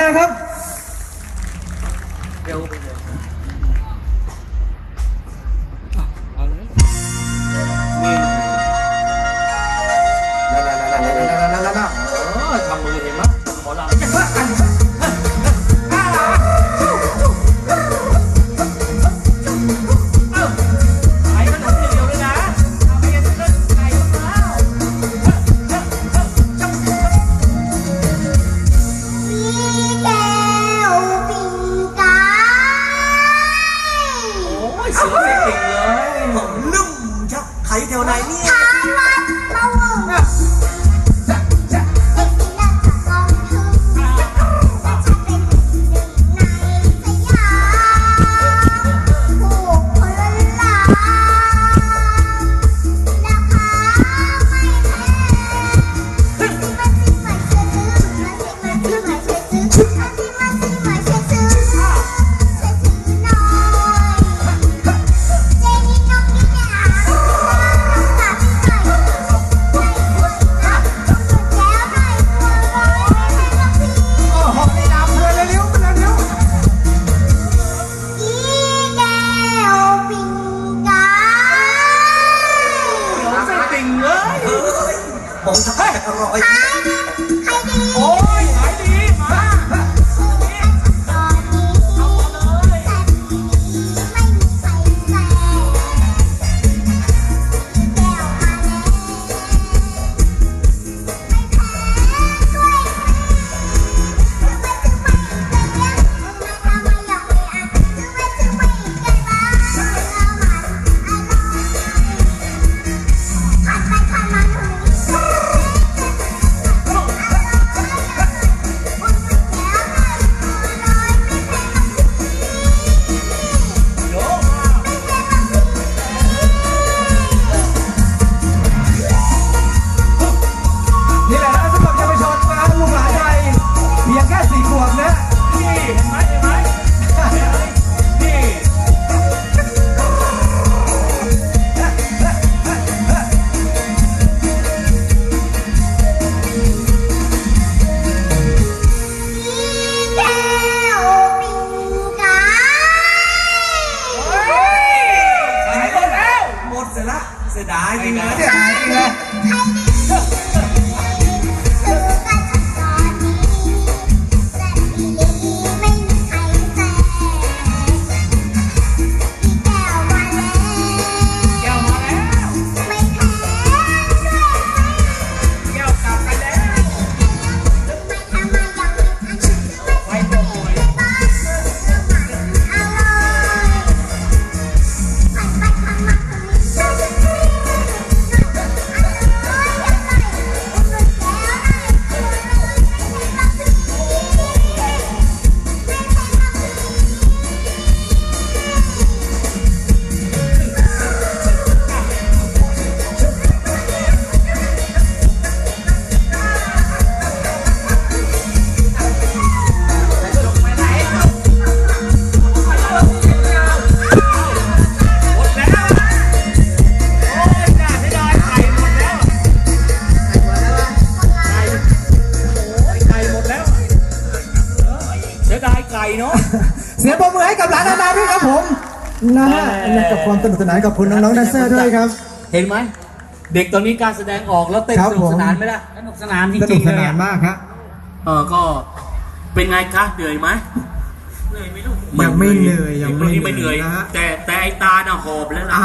นะครับ เร็วไปเลย Yes. บอกให้อรอย Dạ, anh Linh! สียดายไก่เนาะ เสียบมือให้กับหลานนาด้วยครับผมนะฮะกับความสนุกสนานกับคุณน้องๆแดนเซอร์ด้วยครับ เห็นไหม เด็กตอนนี้การแสดงออกแล้วเต้นสนุกสนานไหมล่ะสนุกสนานจสนุริกงๆสเลยนานอะมากครับเออก็เป็นไงคะเหนื่อยไหมเหนื่อยไหมลูกยังไม่เหนื่อยยังไม่เหนื่อยนะฮะแต่แต่ไอตาน่ะหอบแล้วล่ะ